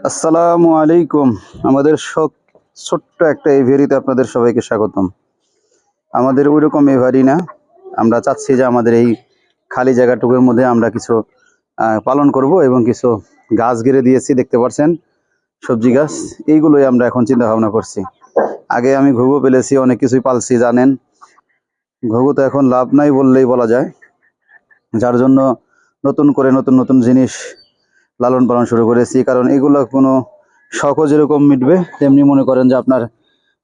আসসালামু আলাইকুম। আমাদের সব- ছোট্ট একটা এভিয়ারিতে আপনাদের সবাইকে স্বাগতম। আমাদের ওইরকম এভারি না। আমরা চাচ্ছি যে আমাদের এই খালি জায়গাটুকুর মধ্যে আমরা কিছু পালন করব এবং কিছু গাছ গেড়ে দিয়েছি, দেখতে পাচ্ছেন সবজি গাছ, এইগুলোই আমরা এখন চিন্তা ভাবনা করছি। আগে আমি ঘুঘু পেলেছি, অনেক কিছুই পালছি, জানেন। ঘুঘু তো এখন লাভ নাই বললেই বলা যায়। যার জন্য নতুন করে নতুন নতুন জিনিস লালন পালন শুরু করেছি, কারণ এগুলো কোনো শখও যেরকম মিটবে, তেমনি মনে করেন যে আপনার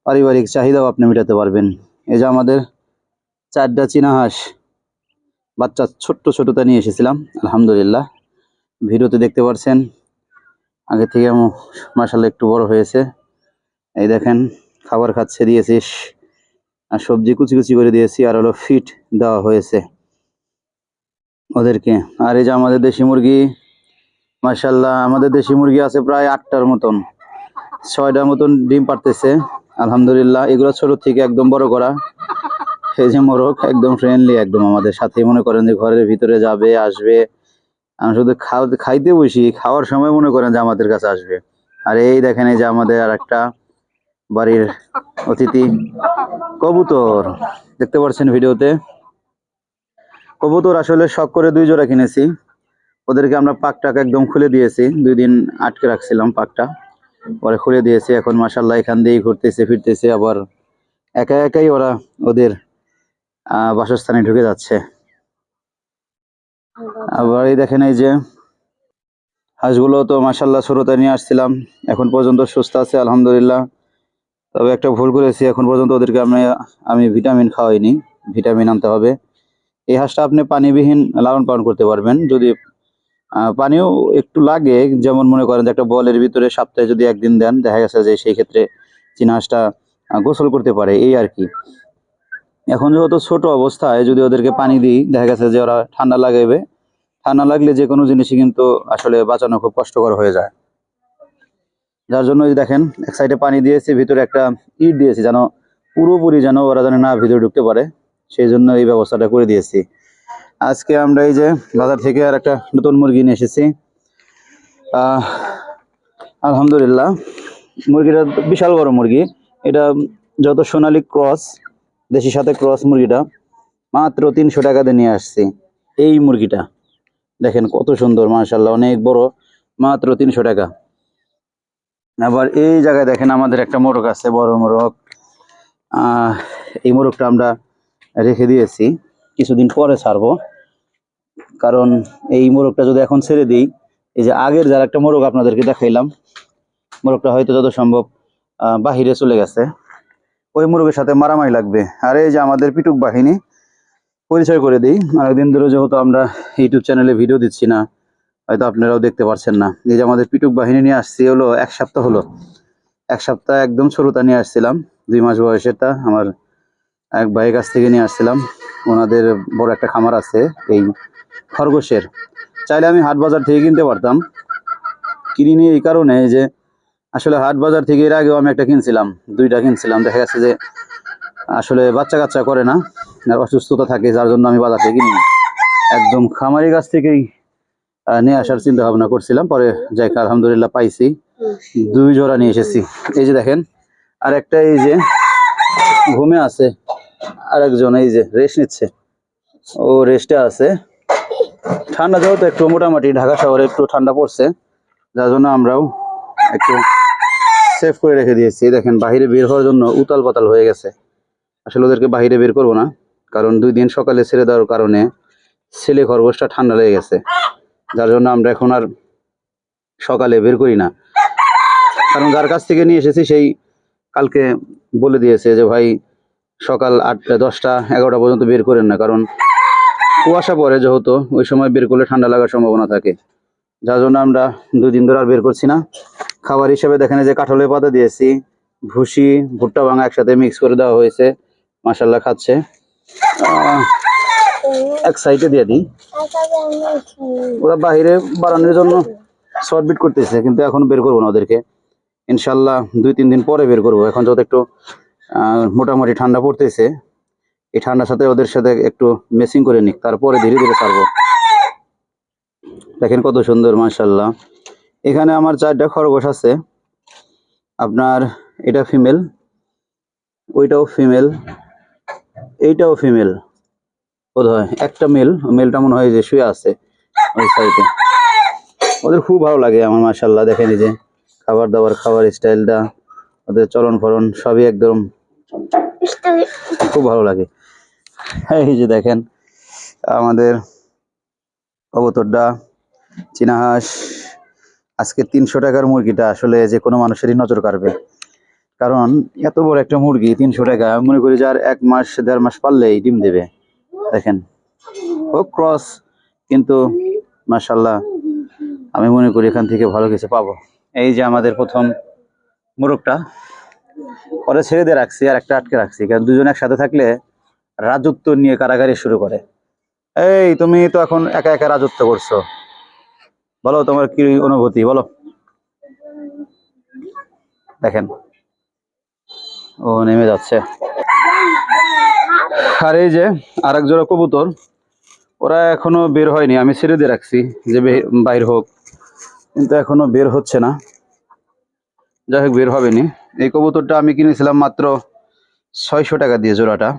পারিবারিক চাহিদাও আপনি মেটাতে পারবেন। এই যে আমাদের চারটা চীনা হাঁস, বাচ্চা ছোট্ট ছোটটা নিয়ে এসেছিলাম, আলহামদুলিল্লাহ। ভিডিওতে দেখতে পারছেন, আগে থেকে মাসাল্লাহ একটু বড় হয়েছে। এই দেখেন, খাবার খাচ্ছে দিয়েছিস আর সবজি কুচি কুচি করে দিয়েছি আর হলো ফিট দেওয়া হয়েছে। ওদেরকে, আর এই যে আমাদের দেশি মুরগি মাশাল্লাহ আমাদের দেশি মুরগি আছে প্রায় আটটার মতন। ছয়টার মতন ডিম পারতেছে। আলহামদুলিল্লাহ, এগুলো ছোট থেকে একদম বড় করা। এই যে মোরগ, একদম ফ্রেন্ডলি একদম আমাদের সাথে মনে করেন যে ঘরের ভিতরে যাবে, আসবে। আমি শুধু খাওয়াতে খাইতে বসি, খাওয়ার সময় মনে করেন যে আমাদের কাছে আসবে। আর এই দেখেন, এই যে আমাদের আর একটা বাড়ির অতিথি, কবুতর। দেখতে পাচ্ছেন ভিডিওতে? কবুতর আসলে শখ করে দুই জোড়া কিনেছি। ওদেরকে আমরা পাকটাকে একদম খুলে দিয়েছি। দুই দিন আটকে রাখছিলাম পাকটা। পরে খুলে দিয়েছি। এখন মাসাল্লাহ এখান দিয়েই ঘুরতেছে, ফিরতেছে। আবার একা একাই ওরা ওদের বাসস্থানে ঢুকে যাচ্ছে। আবার এই দেখেন এই যে হাঁসগুলো তো মাসাল্লাহ শুরুতে নিয়ে আসছিলাম। এখন পর্যন্ত সুস্থ আছে, আলহামদুলিল্লাহ। তবে একটা ভুল করেছি। এখন পর্যন্ত ওদেরকে আমি আমি ভিটামিন খাওয়াইনি। ভিটামিন আনতে হবে। এই হাঁসটা আপনি পানিবিহীন লালন পালন করতে পারবেন। যদি পানিও একটু লাগে। যেমন মনে করেন যে একটা বলের ভিতরে সপ্তাহে যদি একদিন দেন দেখা গেছে যে সেই ক্ষেত্রে চীনা হাঁসটা আহ, গোসল করতে পারে এই আর কি। এখন যেহেতু ছোট অবস্থায় যদি ওদেরকে পানি দিই দেখা গেছে যে ওরা ঠান্ডা লাগাইবে। ঠান্ডা লাগলে যে কোনো জিনিসই কিন্তু আসলে বাঁচানো খুব কষ্টকর হয়ে যায়। যার জন্য দেখেন এক সাইডে পানি দিয়েছি ভিতরে একটা ইট দিয়েছি যেন পুরোপুরি যেন ওরা যেন না ভিতরে ঢুকতে পারে। সেই জন্য এই ব্যবস্থাটা করে দিয়েছি। আজকে আমরা এই যে বাজার থেকে আর একটা নতুন মুরগি নিয়ে এসেছি। আলহামদুলিল্লাহ, মুরগিটা বিশাল বড় মুরগি। এটা যত সোনালী ক্রস, দেশি সাথে ক্রস মুরগিটা, মাত্র তিনশো টাকা দিয়ে নিয়ে আসছি। এই মুরগিটা, দেখেন কত সুন্দর মাশাল্লাহ অনেক বড়, মাত্র তিনশো টাকা। আবার এই জায়গায় দেখেন আমাদের একটা মোরগ আছে, বড় মোরগ। এই মোরগটা আমরা রেখে দিয়েছি। কিছুদিন পরে ছাড়বো। কারণ এই মোরগটা যদি এখন ছেড়ে দিই, এই যে আগের যার একটা মোরগ আপনাদেরকে দেখাইলাম, মোরগটা হয়তো যত সম্ভব বাহিরে চলে গেছে। ওই মোরগের সাথে মারামারি লাগবে। আর এই যে আমাদের পিটুক বাহিনী, পরিচয় করে দিই। অনেকদিন ধরে যেহেতু আমরা ইউটিউব চ্যানেলে ভিডিও দিচ্ছি না, হয়তো আপনারাও দেখতে পারছেন না। এই যে আমাদের পিটুক বাহিনী নিয়ে আসছি, হলো এক সপ্তাহ হলো। এক সপ্তাহ একদম ছোটটা নিয়ে আসছিলাম। দুই মাস বয়সেরটা, আমার এক ভাইয়ের কাছ থেকে নিয়ে আসছিলাম। ওনাদের বড় একটা খামার আছে এই খরগোশের। চাইলে আমি হাট বাজার থেকে কিনতে পারতাম। কিনিনি এই কারণে যে আসলে হাট বাজার থেকে এর আগেও আমি একটা কিনছিলাম, দুইটা কিনছিলাম। দেখা যাচ্ছে যে আসলে বাচ্চা কাচ্চা করে না, আর অসুস্থতা থাকে, যার জন্য আমি বাজার থেকে কিনি একদম খামারি গাছ থেকেই নিয়ে আসার চিন্তা ভাবনা করছিলাম। পরে যাই আলহামদুলিল্লাহ পাইছি। দুই জোড়া নিয়ে এসেছি। এই যে দেখেন আর একটা এই যে ঘুমে আছে। আর একজন এই যে রেস্ট নিচ্ছে। ও রেস্টে আছে। ঠান্ডা যেহেতু একটু মোটামুটি, ঢাকা শহরে একটু ঠান্ডা পড়ছে, যার জন্য আমরাও একটু সেভ করে রেখে দিয়েছি। দেখেন বাইরে বের হওয়ার জন্য উতাল পাতাল হয়ে গেছে। আসলে ওদেরকে বাইরে বের করব না, কারণ দুই দিন সকালে ছেড়ে দেওয়ার কারণে ছেলে খরগোশটা ঠান্ডা লেগে গেছে। যার জন্য আমরা এখন আর সকালে বের করি না। কারণ যার কাছ থেকে নিয়ে এসেছি, সেই কালকে বলে দিয়েছে যে, ভাই সকাল আটটা, দশটা, এগারোটা পর্যন্ত বের করেন না, কারণ কুয়াশা পড়ে যেহেতু, ওই সময় বের করলে ঠান্ডা লাগার সম্ভাবনা থাকে। যার জন্য আমরা দুই দিন ধরে আর বের করছি না। খাবার হিসেবে দেখেন যে কাঁঠালের পাতা দিয়েছি, ভুসি, ভুট্টা ভাঙা একসাথে মিক্স করে দেওয়া হয়েছে মাসাল্লাহ খাচ্ছে। এক সাইডে দিয়ে দিই। ওরা বাইরে বাড়ানোর জন্য শর্ট বিট করতেছে, কিন্তু এখন বের করব না ওদেরকে। ইনশাল্লাহ দুই, তিন দিন পরে বের করব। এখন যত একটু মোটামুটি ঠান্ডা পড়তেছে। এই ঠান্ডার সাথে ওদের সাথে একটু মেসিং করে নিক, তারপরে ধীরে ধীরে ছাড়বো। দেখেন কত সুন্দর মাশাল্লাহ এখানে আমার চারটা খরগোশ আছে। আপনার এটা ফিমেল ওইটাও ফিমেল এইটাও ফিমেল বোধ হয় একটা মেল মেলটা মনে হয় যে শুয়ে আছে ওই সাইডে ওদের খুব ভালো লাগে আমার মাসাল্লাহ দেখেন যে খাবার দাবার, খাবার স্টাইলটা ওদের চলন ফলন সবই একদম খুব ভালো লাগে। এই যে দেখেন, আমাদের কবুতরটা চীনা হাঁস আজকে তিনশো টাকার মুরগিটা আসলে যে কোনো মানুষেরই নজর কাড়বে। কারণ এত বড় একটা মুরগি, তিনশো টাকা, আমি মনে করি যার এক মাস, দেড় মাস পারলেই ডিম দেবে। দেখেন ও ক্রস, কিন্তু মাসাল্লাহ আমি মনে করি এখান থেকে ভালো কিছু পাবো। এই যে আমাদের প্রথম মোরগটা পরে ছেড়ে দিয়ে রাখছি আর একটা আটকে রাখছি, কারণ দুজন একসাথে থাকলে রাজত্ব নিয়ে কারাগারি শুরু করে। এই, তুমি তো এখন একা একা রাজত্ব করছ। বলো, তোমার কি অনুভূতি? বলো। দেখেন, ও নেমে যাচ্ছে। আর এই যে আরেক জোড়া কবুতর, ওরা এখনও বের হয়নি। আমি ছেড়ে দিয়ে রাখছি যে বাইর হোক। কিন্তু এখনও বের হচ্ছে না। যাই হোক, বের হবেনি এই কবুতরটা আমি কিনেছিলাম মাত্র ছয়শো টাকা দিয়ে জোড়াটা।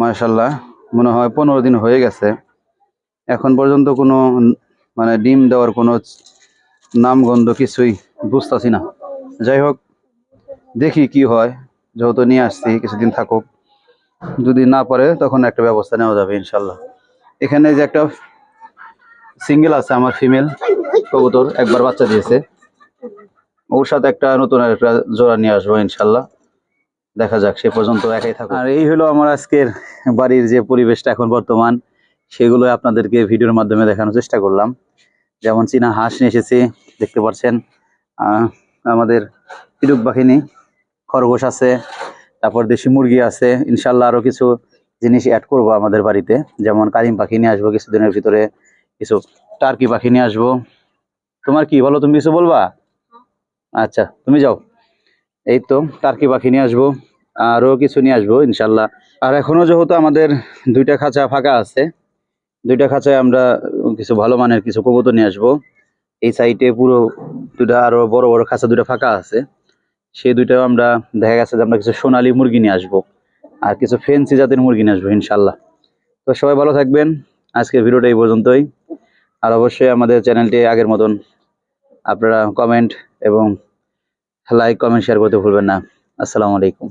মাশাল্লাহ মনে হয় পনেরো দিন হয়ে গেছে। এখন পর্যন্ত কোনো মানে ডিম দেওয়ার কোনো নামগন্ধ কিছুই বুঝতেছি না। যাই হোক, দেখি কি হয়, যেহেতু নিয়ে আসছি, কিছুদিন থাকুক। যদি না পারে, তখন একটা ব্যবস্থা নেওয়া যাবে ইনশাল্লাহ এখানে যে একটা সিঙ্গেল আছে, আমার ফিমেল কবুতর, একবার বাচ্চা দিয়েছে। ওর সাথে একটা নতুন একটা জোড়া নিয়ে আসব ইনশাল্লাহ। দেখা যাক, সে পর্যন্ত একাই থাকুক। আর এই হলো আমার আজকের বাড়ির যে পরিবেশটা এখন বর্তমান, সেগুলো আপনাদেরকে ভিডিওর মাধ্যমে দেখানোর চেষ্টা করলাম। যেমন চীনা হাঁস নিয়ে এসেছি, দেখতে পাচ্ছেন আমাদের পিরুক বাহিনী, খরগোশ আছে, তারপর দেশি মুরগি আছে, ইনশাল্লাহ আরও কিছু জিনিস অ্যাড করব আমাদের বাড়িতে। যেমন কারিম পাখি নিয়ে আসব কিছুদিনের ভিতরে, কিছু টার্কি পাখি নিয়ে আসব। তোমার কি, বলো তুমি কিছু বলবা? আচ্ছা তুমি যাও। এই তো টার্কি পাখি নিয়ে আসব, আরও কিছু নিয়ে আসব, ইনশাল্লাহ। আর এখনও যেহেতু আমাদের দুইটা খাঁচা ফাঁকা আছে, দুইটা খাঁচায় আমরা কিছু ভালো মানের কিছু কবুতর নিয়ে আসব। এই সাইডে পুরো দুটা আরও বড় বড় খাঁচা দুটা ফাঁকা আছে। সেই দুইটাও আমরা দেখা গেছে যে আমরা কিছু সোনালি মুরগি নিয়ে আসব আর কিছু ফেন্সি জাতের মুরগি নিয়ে আসব, ইনশাল্লাহ। তো সবাই ভালো থাকবেন। আজকের ভিডিওটা এই পর্যন্তই। আর অবশ্যই আমাদের চ্যানেলটি আগের মতন আপনারা কমেন্ট এবং লাইক কমেন্ট শেয়ার করতে ভুলবেন না। আসসালামু আলাইকুম।